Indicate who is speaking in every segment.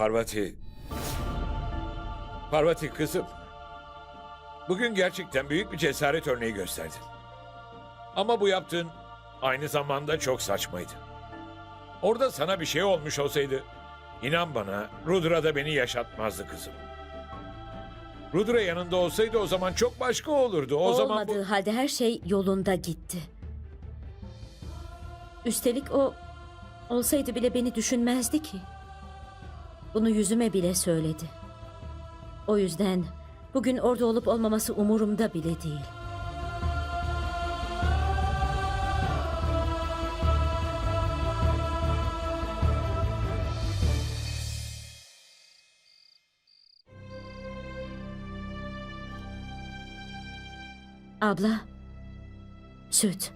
Speaker 1: Parvati. Parvati kızım. Bugün gerçekten büyük bir cesaret örneği gösterdin. Ama bu yaptığın aynı zamanda çok saçmaydı. Orada sana bir şey olmuş olsaydı, inan bana Rudra da beni yaşatmazdı kızım. Rudra yanında olsaydı o zaman çok başka olurdu. O zaman bu...
Speaker 2: Olmadığı halde her şey yolunda gitti. Üstelik o olsaydı bile beni düşünmezdi ki. Bunu yüzüme bile söyledi. O yüzden bugün orada olup olmaması umurumda bile değil. Abla, süt.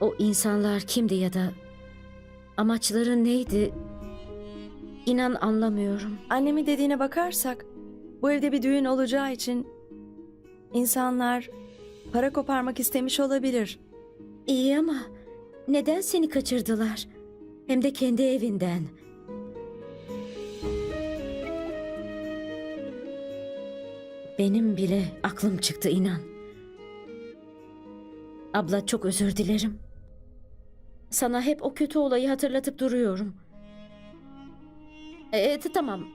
Speaker 2: O insanlar kimdi ya da amaçları neydi? İnan anlamıyorum.
Speaker 3: Annemin dediğine bakarsak bu evde bir düğün olacağı için insanlar para koparmak istemiş olabilir.
Speaker 2: İyi ama neden seni kaçırdılar? Hem de kendi evinden. Benim bile aklım çıktı inan. Abla çok özür dilerim. Sana hep o kötü olayı hatırlatıp duruyorum. E, tamam.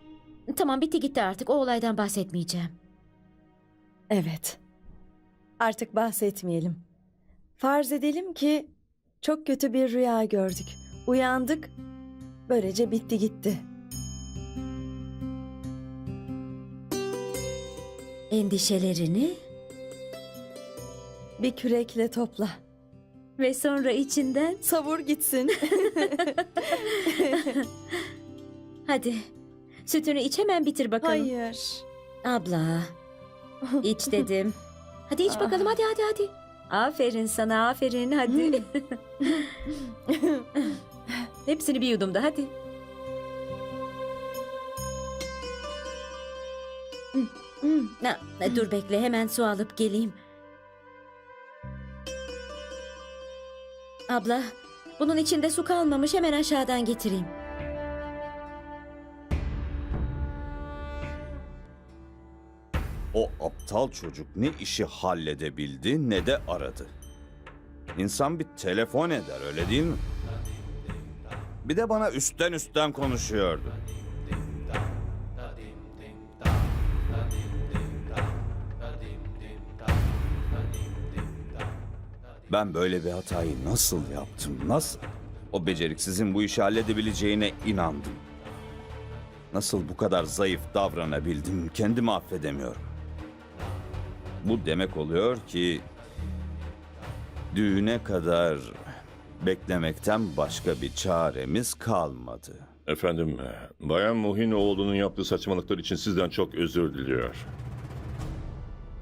Speaker 2: Tamam bitti gitti artık. O olaydan bahsetmeyeceğim.
Speaker 3: Evet. Artık bahsetmeyelim. Farz edelim ki çok kötü bir rüya gördük. Uyandık. Böylece bitti gitti.
Speaker 2: Endişelerini
Speaker 3: Bir kürekle topla.
Speaker 2: Ve sonra içinden
Speaker 3: Savur gitsin.
Speaker 2: hadi sütünü iç hemen bitir bakalım.
Speaker 3: Hayır.
Speaker 2: Abla. iç dedim. Hadi iç bakalım hadi hadi hadi. Aferin sana aferin hadi. Hepsini bir yudumda hadi. Hmm, hmm. Na- na- Dur bekle hemen su alıp geleyim. Abla bunun içinde su kalmamış hemen aşağıdan getireyim.
Speaker 4: O aptal çocuk ne işi halledebildi ne de aradı. İnsan bir telefon eder öyle değil mi? Bir de bana üstten üstten konuşuyordu. Ben böyle bir hatayı nasıl yaptım? Nasıl? O beceriksizin bu işi halledebileceğine inandım. Nasıl bu kadar zayıf davranabildim kendimi affedemiyorum. Bu demek oluyor ki düğüne kadar beklemekten başka bir çaremiz kalmadı.
Speaker 5: Efendim, Bayan Muhinoğlu'nun yaptığı saçmalıklar için sizden çok özür diliyor.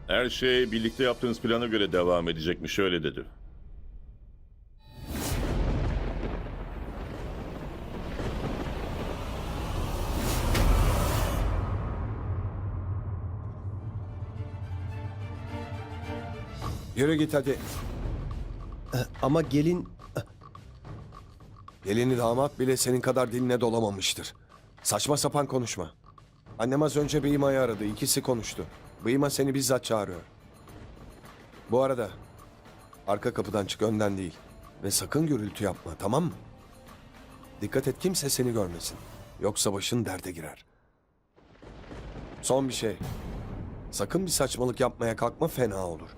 Speaker 5: Her şey birlikte yaptığınız plana göre devam edecekmiş, öyle dedi.
Speaker 6: Yürü git hadi.
Speaker 7: Ama gelin
Speaker 6: Gelini damat bile senin kadar diline dolamamıştır. Saçma sapan konuşma. Annem az önce Beyima'yı aradı. İkisi konuştu. Beyima seni bizzat çağırıyor. Bu arada arka kapıdan çık önden değil. Ve sakın gürültü yapma tamam mı? Dikkat et kimse seni görmesin. Yoksa başın derde girer. Son bir şey. Sakın bir saçmalık yapmaya kalkma fena olur.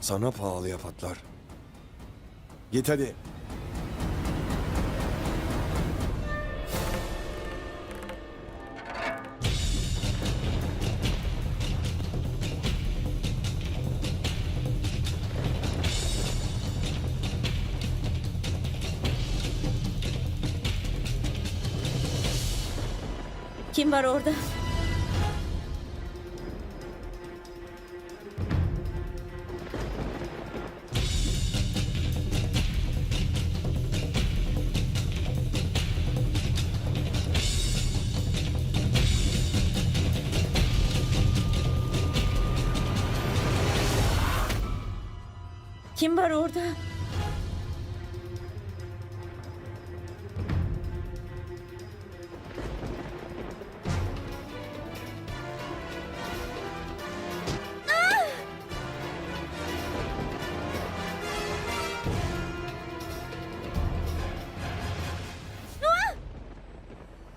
Speaker 6: Sana pahalıya patlar. Git hadi.
Speaker 2: Kim var orada? Kim var orada?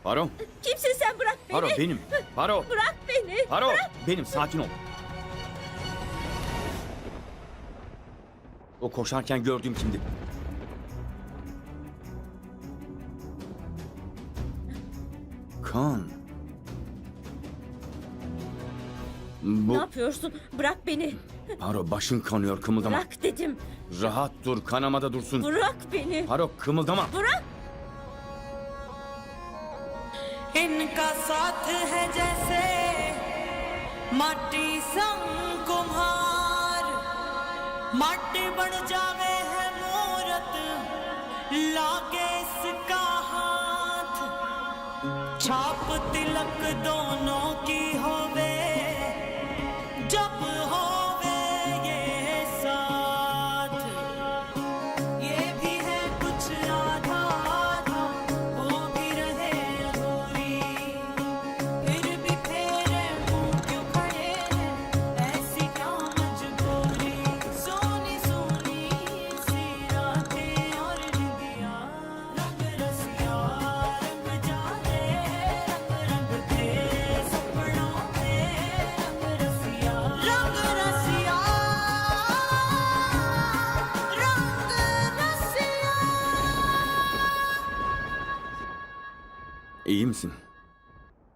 Speaker 8: Paro.
Speaker 2: Kimsin sen bırak beni.
Speaker 8: Paro benim. Paro.
Speaker 2: Bırak beni.
Speaker 8: Paro Bırak. benim sakin ol. O koşarken gördüğüm kimdi? Kan. Bu
Speaker 2: Ne yapıyorsun? Bırak beni.
Speaker 8: Paro başın kanıyor kımıldama.
Speaker 2: Bırak dedim.
Speaker 8: Rahat dur kanamada dursun.
Speaker 2: Bırak beni.
Speaker 8: Paro kımıldama.
Speaker 2: Bırak.
Speaker 9: इनका साथ है जैसे माटी संग कुम्हार माटी बन जावे है मूरत लागे इसका हाथ। छाप तिलक दोनों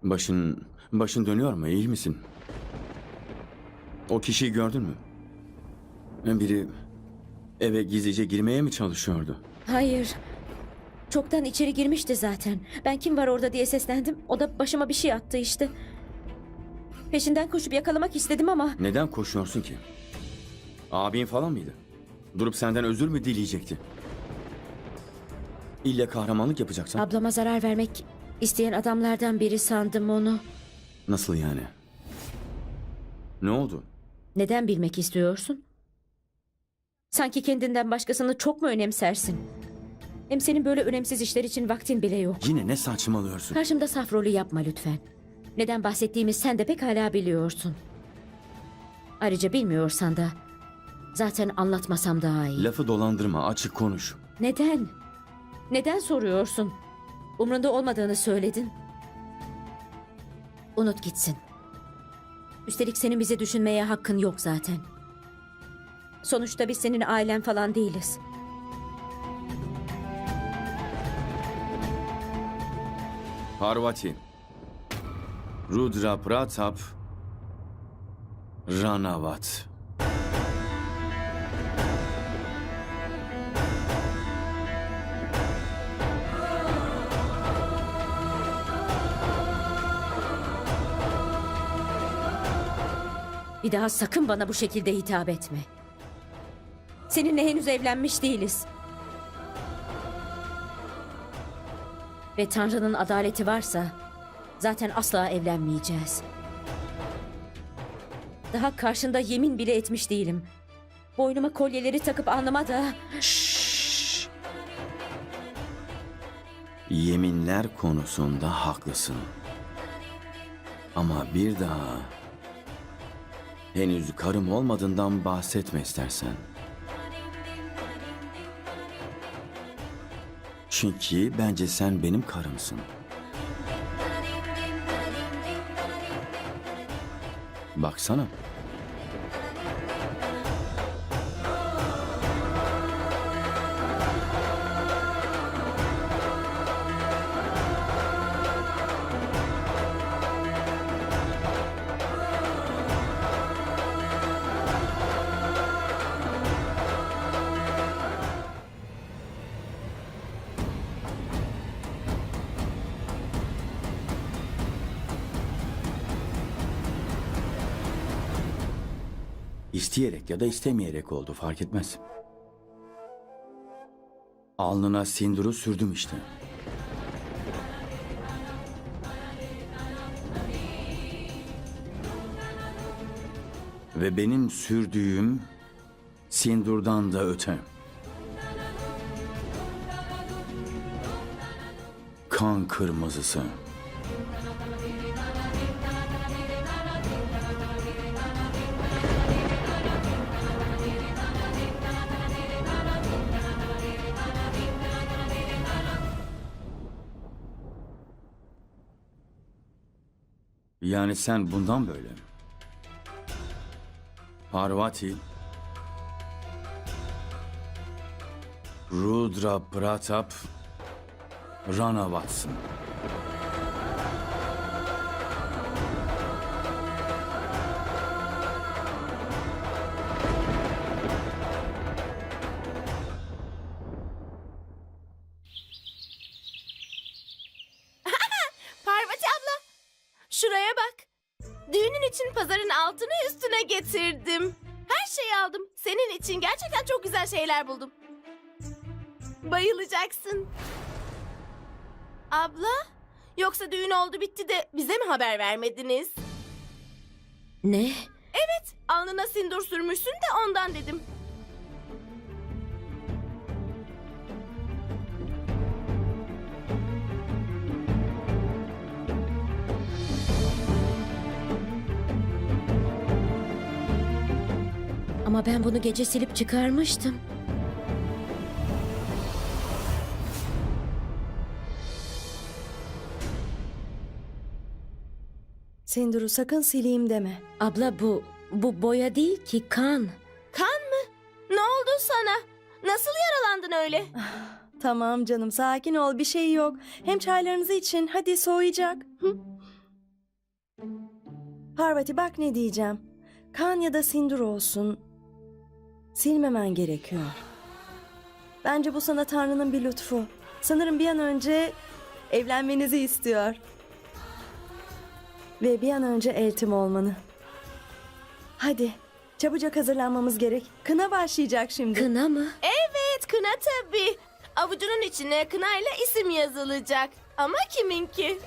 Speaker 8: Başın başın dönüyor mu? İyi misin? O kişiyi gördün mü? Biri eve gizlice girmeye mi çalışıyordu?
Speaker 2: Hayır. Çoktan içeri girmişti zaten. Ben kim var orada diye seslendim. O da başıma bir şey attı işte. Peşinden koşup yakalamak istedim ama
Speaker 8: Neden koşuyorsun ki? Abin falan mıydı? Durup senden özür mü dileyecekti? İlle kahramanlık yapacaksan.
Speaker 2: ablama zarar vermek isteyen adamlardan biri sandım onu.
Speaker 8: Nasıl yani? Ne oldu?
Speaker 2: Neden bilmek istiyorsun? Sanki kendinden başkasını çok mu önemsersin? Hem senin böyle önemsiz işler için vaktin bile yok.
Speaker 8: Yine ne saçmalıyorsun?
Speaker 2: Karşımda saf rolü yapma lütfen. Neden bahsettiğimi sen de pek hala biliyorsun. Ayrıca bilmiyorsan da zaten anlatmasam daha iyi.
Speaker 8: Lafı dolandırma, açık konuş.
Speaker 2: Neden? Neden soruyorsun? Umrunda olmadığını söyledin. Unut gitsin. Üstelik senin bizi düşünmeye hakkın yok zaten. Sonuçta biz senin ailen falan değiliz.
Speaker 8: Parvati. Rudra Pratap. Ranavat.
Speaker 2: Bir daha sakın bana bu şekilde hitap etme. Seninle henüz evlenmiş değiliz. Ve Tanrı'nın adaleti varsa zaten asla evlenmeyeceğiz. Daha karşında yemin bile etmiş değilim. Boynuma kolyeleri takıp alnıma da
Speaker 8: Şşş. Yeminler konusunda haklısın. Ama bir daha henüz karım olmadığından bahsetme istersen. Çünkü bence sen benim karımsın. Baksana. İsteyerek ya da istemeyerek oldu fark etmez. Alnına sinduru sürdüm işte. Ve benim sürdüğüm sindurdan da öte. Kan kırmızısı. Yani sen bundan böyle. Parvati. Rudra Pratap. Ranavatsın.
Speaker 10: Parvati güzel şeyler buldum. Bayılacaksın. Abla, yoksa düğün oldu bitti de bize mi haber vermediniz?
Speaker 2: Ne?
Speaker 10: Evet, alnına sindur sürmüşsün de ondan dedim.
Speaker 2: Ama ben bunu gece silip çıkarmıştım.
Speaker 3: Sinduru sakın sileyim deme.
Speaker 2: Abla bu bu boya değil ki kan.
Speaker 10: Kan mı? Ne oldu sana? Nasıl yaralandın öyle?
Speaker 3: Tamam canım sakin ol bir şey yok. Hem çaylarınızı için hadi soğuyacak. Hı? Parvati bak ne diyeceğim. Kan ya da sindur olsun. Silmemen gerekiyor. Bence bu sana Tanrı'nın bir lütfu. Sanırım bir an önce evlenmenizi istiyor. Ve bir an önce eltim olmanı. Hadi çabucak hazırlanmamız gerek. Kına başlayacak şimdi.
Speaker 2: Kına mı?
Speaker 10: Evet, kına tabii. Avucunun içine kınayla isim yazılacak. Ama kiminki?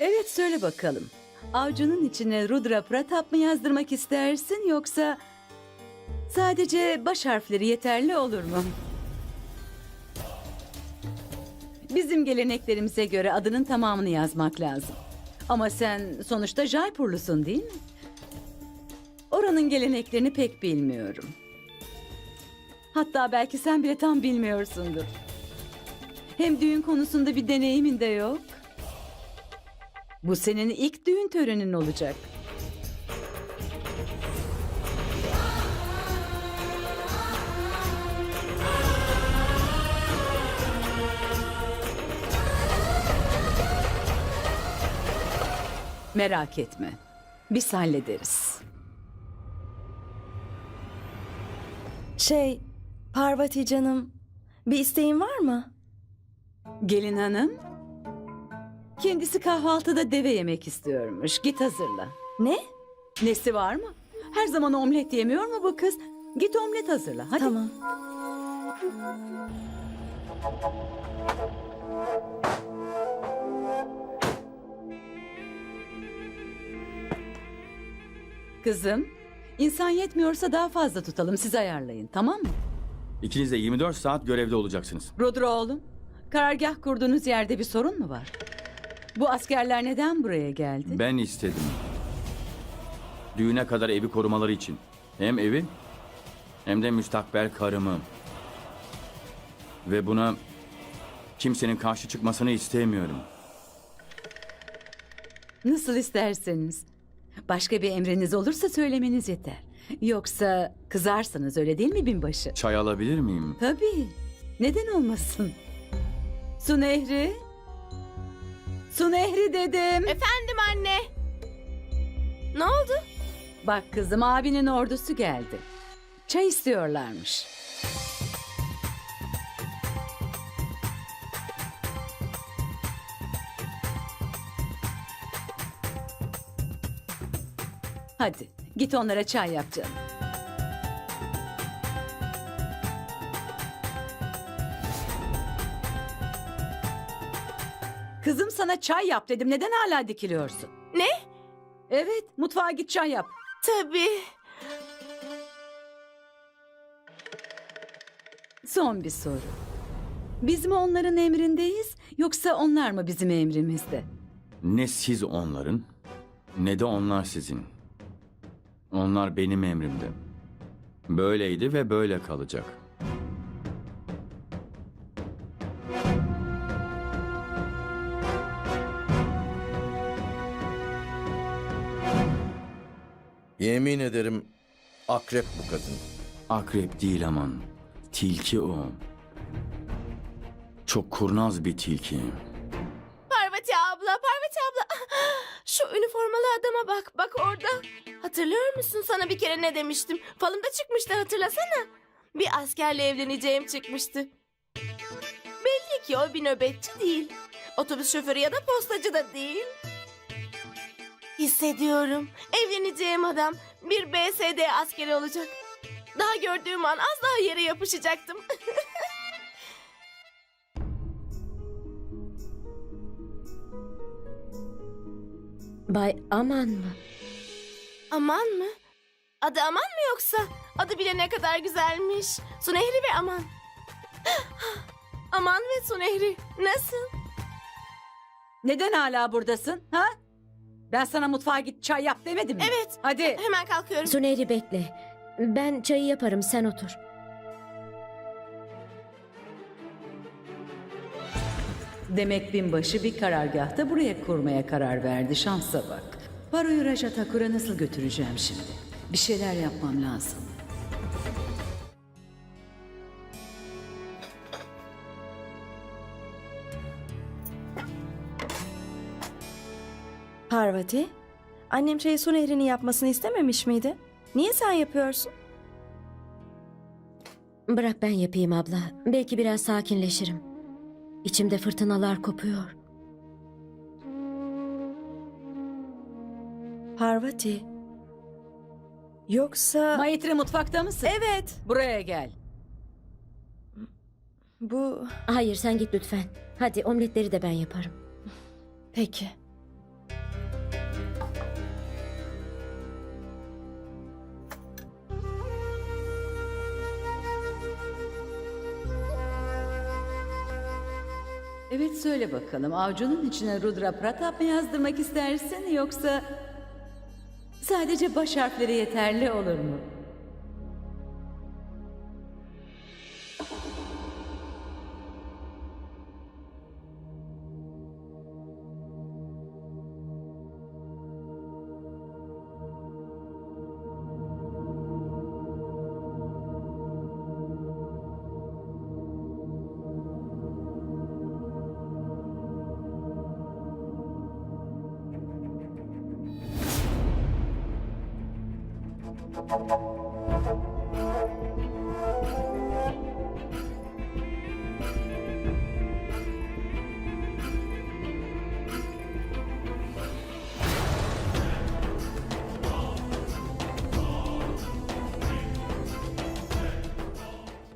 Speaker 11: Evet söyle bakalım. Avcunun içine Rudra Pratap mı yazdırmak istersin yoksa sadece baş harfleri yeterli olur mu? Bizim geleneklerimize göre adının tamamını yazmak lazım. Ama sen sonuçta Jaipurlusun değil mi? Oranın geleneklerini pek bilmiyorum. Hatta belki sen bile tam bilmiyorsundur. Hem düğün konusunda bir deneyimin de yok. Bu senin ilk düğün törenin olacak. Merak etme. Biz hallederiz.
Speaker 3: Şey, Parvati canım, bir isteğin var mı?
Speaker 11: Gelin hanım. Kendisi kahvaltıda deve yemek istiyormuş. Git hazırla.
Speaker 3: Ne?
Speaker 11: Nesi var mı? Her zaman omlet yemiyor mu bu kız? Git omlet hazırla. Hadi.
Speaker 3: Tamam.
Speaker 11: Kızım, insan yetmiyorsa daha fazla tutalım. Siz ayarlayın, tamam mı?
Speaker 8: İkiniz de 24 saat görevde olacaksınız.
Speaker 11: Rudra oğlum, karargah kurduğunuz yerde bir sorun mu var? Bu askerler neden buraya geldi?
Speaker 8: Ben istedim. Düğüne kadar evi korumaları için. Hem evi hem de müstakbel karımı. Ve buna kimsenin karşı çıkmasını istemiyorum.
Speaker 11: Nasıl isterseniz. Başka bir emriniz olursa söylemeniz yeter. Yoksa kızarsınız öyle değil mi binbaşı?
Speaker 8: Çay alabilir miyim?
Speaker 11: Tabii. Neden olmasın? Su Nehri. Su Nehri dedim.
Speaker 10: Efendim anne. Ne oldu?
Speaker 11: Bak kızım abinin ordusu geldi. Çay istiyorlarmış. Hadi git onlara çay yap canım. Kızım sana çay yap dedim. Neden hala dikiliyorsun?
Speaker 10: Ne?
Speaker 11: Evet, mutfağa git çay yap.
Speaker 10: Tabii.
Speaker 11: Son bir soru. Biz mi onların emrindeyiz yoksa onlar mı bizim emrimizde?
Speaker 8: Ne siz onların ne de onlar sizin. Onlar benim emrimde. Böyleydi ve böyle kalacak.
Speaker 12: Yemin ederim akrep bu kadın.
Speaker 8: Akrep değil aman. Tilki o. Çok kurnaz bir tilki.
Speaker 10: Parvati abla, Parvati abla. Şu üniformalı adama bak, bak orada. Hatırlıyor musun sana bir kere ne demiştim? Falımda çıkmıştı hatırlasana. Bir askerle evleneceğim çıkmıştı. Belli ki o bir nöbetçi değil. Otobüs şoförü ya da postacı da değil. Hissediyorum. Evleneceğim adam bir BSD askeri olacak. Daha gördüğüm an az daha yere yapışacaktım.
Speaker 2: Bay Aman mı?
Speaker 10: Aman mı? Adı Aman mı yoksa? Adı bile ne kadar güzelmiş. Su Nehri ve Aman. Aman ve Su Nehri. Nasıl?
Speaker 11: Neden hala buradasın? Ha? Ben sana mutfağa git çay yap demedim mi?
Speaker 10: Evet.
Speaker 11: Hadi.
Speaker 10: Hemen kalkıyorum.
Speaker 2: Suneri bekle. Ben çayı yaparım sen otur.
Speaker 11: Demek binbaşı bir karargahta buraya kurmaya karar verdi. Şansa bak. Paroyu Raja nasıl götüreceğim şimdi? Bir şeyler yapmam lazım.
Speaker 3: Parvati, annem çayı su nehrini yapmasını istememiş miydi? Niye sen yapıyorsun?
Speaker 2: Bırak ben yapayım abla. Belki biraz sakinleşirim. İçimde fırtınalar kopuyor.
Speaker 3: Parvati. Yoksa...
Speaker 11: Mayitri mutfakta mısın?
Speaker 3: evet.
Speaker 11: Buraya gel.
Speaker 3: Bu...
Speaker 2: Hayır sen git lütfen. Hadi omletleri de ben yaparım.
Speaker 3: Peki.
Speaker 11: Evet söyle bakalım. Avcunun içine Rudra Pratap mı yazdırmak istersin yoksa sadece baş harfleri yeterli olur mu?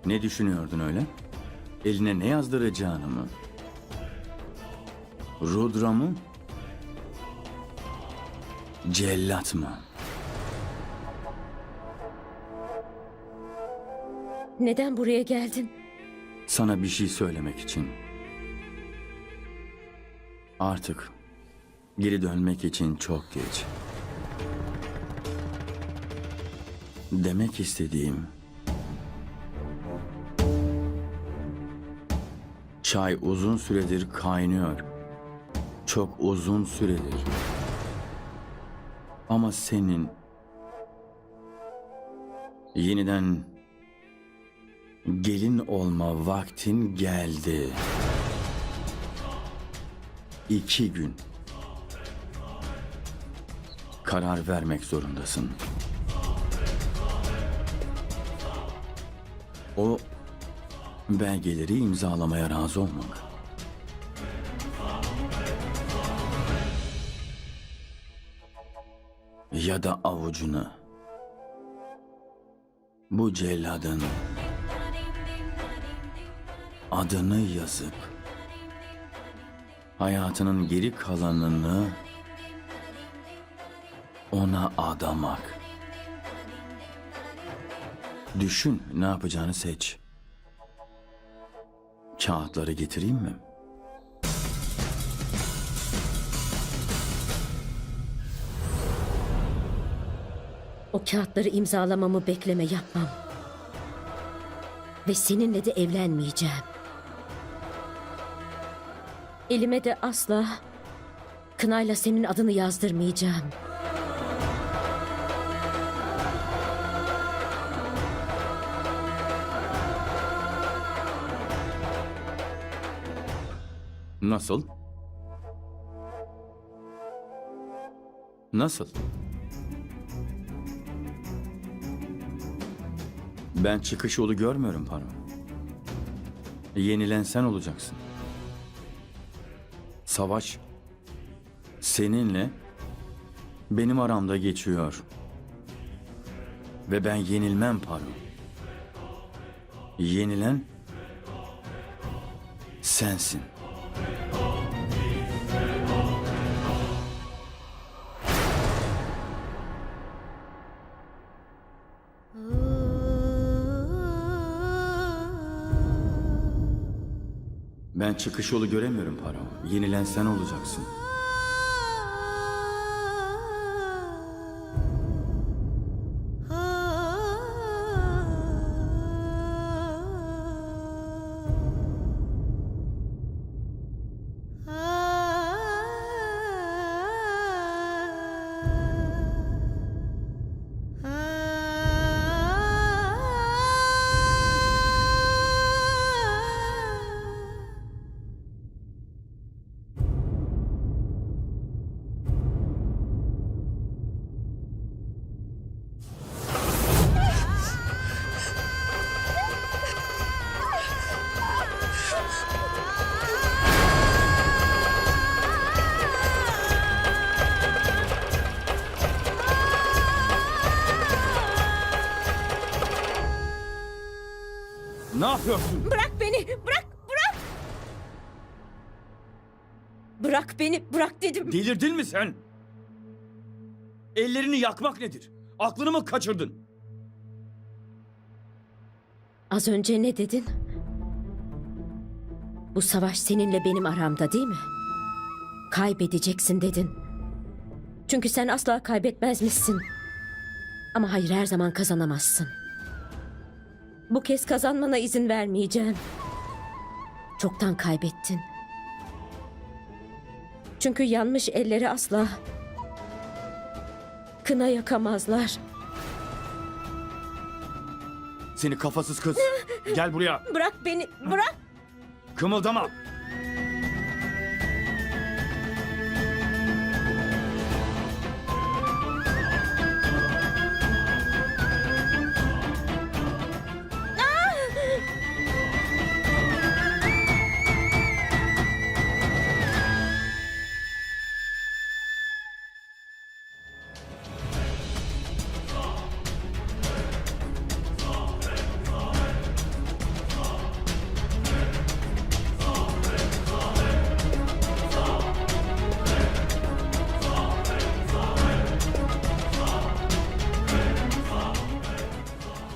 Speaker 8: Ne düşünüyordun öyle? Eline ne yazdıracağını mı? Rudra mı? Cellat mı?
Speaker 2: Neden buraya geldin?
Speaker 8: Sana bir şey söylemek için. Artık geri dönmek için çok geç. Demek istediğim Çay uzun süredir kaynıyor. Çok uzun süredir. Ama senin yeniden gelin olma vaktin geldi. İki gün. Karar vermek zorundasın. O belgeleri imzalamaya razı olmalı. Ya da avucuna bu celladın adını yazıp hayatının geri kalanını ona adamak. Düşün ne yapacağını seç. Kağıtları getireyim mi?
Speaker 2: O kağıtları imzalamamı bekleme yapmam. Ve seninle de evlenmeyeceğim. Elime de asla kınayla senin adını yazdırmayacağım.
Speaker 8: Nasıl? Nasıl? Ben çıkış yolu görmüyorum Parma. Yenilen sen olacaksın. Savaş seninle benim aramda geçiyor. Ve ben yenilmem Paro. Yenilen sensin. Ben çıkış yolu göremiyorum Paro. Yenilen sen olacaksın. Yapıyorsun?
Speaker 2: Bırak beni! Bırak! Bırak! Bırak beni! Bırak dedim!
Speaker 8: Delirdin mi sen? Ellerini yakmak nedir? Aklını mı kaçırdın?
Speaker 2: Az önce ne dedin? Bu savaş seninle benim aramda değil mi? Kaybedeceksin dedin. Çünkü sen asla kaybetmezmişsin. Ama hayır her zaman kazanamazsın. Bu kez kazanmana izin vermeyeceğim. Çoktan kaybettin. Çünkü yanmış elleri asla kına yakamazlar.
Speaker 8: Seni kafasız kız. Gel buraya.
Speaker 2: Bırak beni, bırak!
Speaker 8: Kımıldama.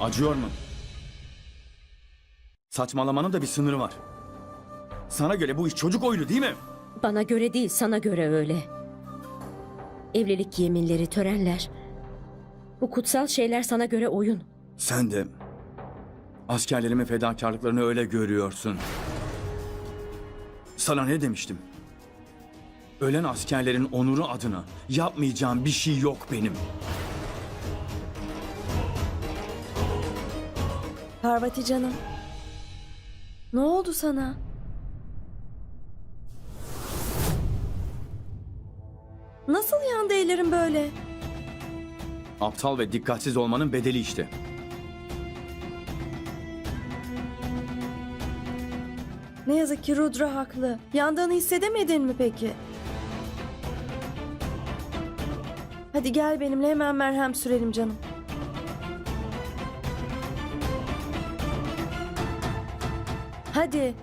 Speaker 8: Acıyor mu? Saçmalamanın da bir sınırı var. Sana göre bu iş çocuk oyunu değil mi?
Speaker 2: Bana göre değil, sana göre öyle. Evlilik yeminleri, törenler. Bu kutsal şeyler sana göre oyun.
Speaker 8: Sen de askerlerimin fedakarlıklarını öyle görüyorsun. Sana ne demiştim? Ölen askerlerin onuru adına yapmayacağım bir şey yok benim.
Speaker 3: Parvati canım. Ne oldu sana? Nasıl yandı ellerin böyle?
Speaker 8: Aptal ve dikkatsiz olmanın bedeli işte.
Speaker 3: Ne yazık ki Rudra haklı. Yandığını hissedemedin mi peki? Hadi gel benimle hemen merhem sürelim canım. Hadi.